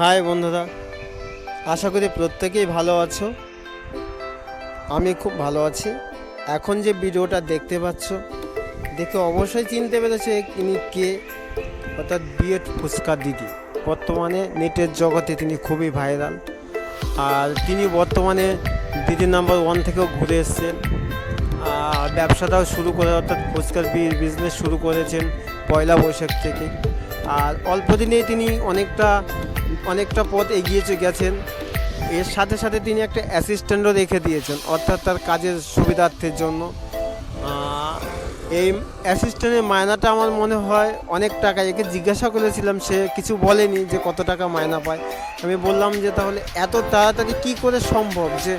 High বন্ধুরা, আশা করি প্রত্যেকেই ভালো আছো। আমি খুব ভালো আছি। এখন যে ভিডিওটা দেখতে পাচ্ছ, দেখে অবশ্যই চিনতে পেরেছে ইনি কে, অর্থাৎ বিএড ফুচকা দিদি। বর্তমানে নেটের জগতে তিনি খুবই ভাইরাল। আর তিনি বর্তমানে দিদি নাম্বার ওয়ান থেকেও ঘুরে এসছেন। আর ব্যবসাটাও শুরু করে, অর্থাৎ ফুচকার বিজনেস শুরু করেছেন পয়লা বৈশাখ থেকে। আর অল্প দিনেই তিনি অনেকটা অনেকটা পথ এগিয়ে গেছেন। এর সাথে সাথে তিনি একটা অ্যাসিস্ট্যান্টও রেখে দিয়েছেন, অর্থাৎ তার কাজের সুবিধার্থের জন্য। এই অ্যাসিস্ট্যান্টের মায়নাটা আমার মনে হয় অনেক টাকা। একে জিজ্ঞাসা করেছিলাম, সে কিছু বলেনি যে কত টাকা মায়না পায়। আমি বললাম যে তাহলে এত তাড়াতাড়ি কি করে সম্ভব যে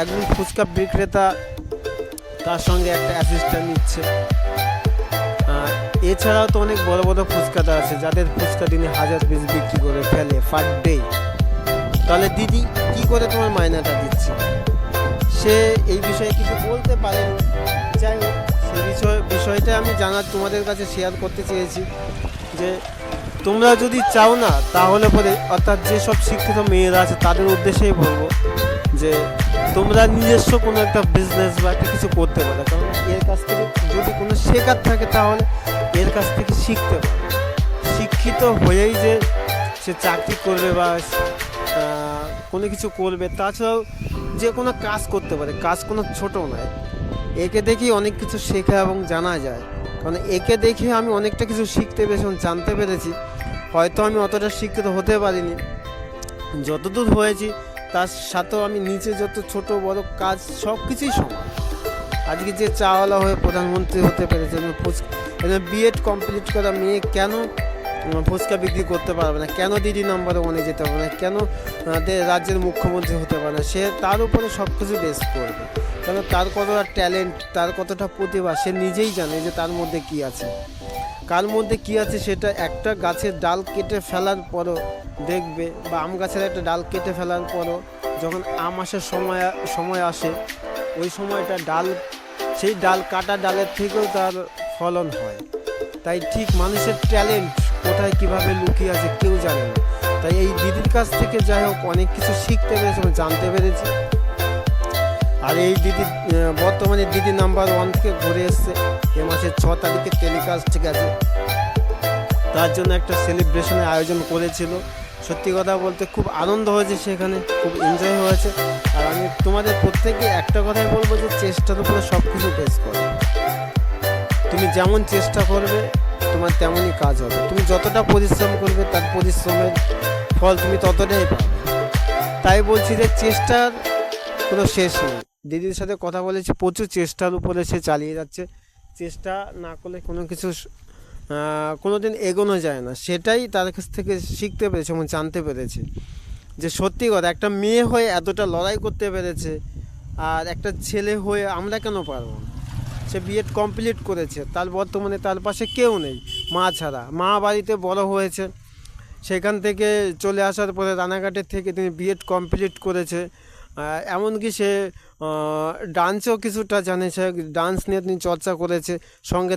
একজন ফুচকা বিক্রেতা তার সঙ্গে একটা অ্যাসিস্ট্যান্ট নিচ্ছে? এছাড়াও তো অনেক বড় বড় ফুচকাটা আছে, যাদের ফুচকা দিনে হাজার পিস বিক্রি করে ফেলে পার ডে তাহলে দিদি, কি করে তোমার মায়নাটা দিচ্ছে? সে এই বিষয়ে কিছু বলতে পারেনি যাই হোক, সে বিষয়, বিষয়টা আমি জানার তোমাদের কাছে শেয়ার করতে চেয়েছি যে তোমরা যদি চাও না, তাহলে পরে অর্থাৎ যেসব শিক্ষিত মেয়েরা আছে, তাদের উদ্দেশ্যেই বলব যে তোমরা নিজস্ব কোনো একটা বিজনেস বা একটা কিছু করতে পারো। কারণ এর কাছ থেকে যদি কোনো শেখার থাকে তাহলে এর কাছ থেকে শিখতে শিক্ষিত হয়েই যে সে চাকরি করবে বা কোনো কিছু করবে, তাছাড়াও যে কোনো কাজ করতে পারে, কাজ কোনো ছোট নয়। একে দেখেই অনেক কিছু শেখা এবং জানা যায়। কারণ একে দেখে আমি অনেকটা কিছু শিখতে পেরেছি জানতে পেরেছি। হয়তো আমি অতটা শিক্ষিত হতে পারিনি। যতদূর হয়েছি, তার সাথেও আমি নিচে যত ছোট বড় কাজ সব কিছুই সমান। আজকে যে চাওয়ালা হয়ে প্রধানমন্ত্রী হতে পেরেছে বিএড কমপ্লিট করা মেয়ে কেন ফুচকা বিক্রি করতে পারবে না? কেন দিদি নাম্বার ওয়ানে যেতে পারবে না? কেন রাজ্যের মুখ্যমন্ত্রী হতে পারে না? সে তার উপরে সব কিছু বেস করবে। কেন, তার কতটা ট্যালেন্ট তার কতটা প্রতিভা, সে নিজেই জানে যে তার মধ্যে কি আছে। কার মধ্যে কি আছে সেটা একটা গাছের ডাল কেটে ফেলার পরও দেখবে, বা আম গাছের একটা ডাল কেটে ফেলার পরও যখন আম আসার সময় সময় আসে, ওই সময়টা ডাল সেই ডাল কাটা ডালের থেকেও তার ফলন হয়। তাই ঠিক মানুষের ট্যালেন্ট কোথায় কীভাবে লুকিয়ে আছে কেউ জানে না। তাই এই দিদির কাছ থেকে যাই হোক অনেক কিছু শিখতে পেরেছি জানতে পেরেছি। আর এই দিদি বর্তমানে দিদি নাম্বার ওয়ান থেকে ঘুরে এসছে। এ মাসের ছ তারিখে টেলিকাস্ট ঠিক আছে। তার জন্য একটা সেলিব্রেশনের আয়োজন করেছিল। সত্যি কথা বলতে খুব আনন্দ হয়েছে সেখানে, খুব এনজয় হয়েছে। আর আমি তোমাদের প্রত্যেকে একটা কথাই বলব যে চেষ্টার উপরে সব কিছু বেস করো। তুমি যেমন চেষ্টা করবে, তোমার তেমনই কাজ হবে। তুমি যতটা পরিশ্রম করবে, তার পরিশ্রমের ফল তুমি ততটাই পাবে। তাই বলছি যে চেষ্টার কোনো শেষ নেই। দিদির সাথে কথা বলেছি, প্রচুর চেষ্টার উপরে সে চালিয়ে যাচ্ছে। চেষ্টা না করলে কোনো কিছু কোনো দিন এগোনো যায় না। সেটাই তার কাছ থেকে শিখতে পেরেছে এবং জানতে পেরেছে। যে সত্যি কথা, একটা মেয়ে হয়ে এতটা লড়াই করতে পেরেছে আর একটা ছেলে হয়ে আমরা কেন পারব সে বিএড কমপ্লিট করেছে, তার বর্তমানে তার পাশে কেউ নেই, মা ছাড়া। মা বাড়িতে বড় হয়েছে, সেখান থেকে চলে আসার পরে রানাঘাটের থেকে তিনি বিএড কমপ্লিট করেছে। এমনকি সে ডান্সও কিছুটা জানে সে ডান্স নিয়ে তিনি চর্চা করেছে, সঙ্গে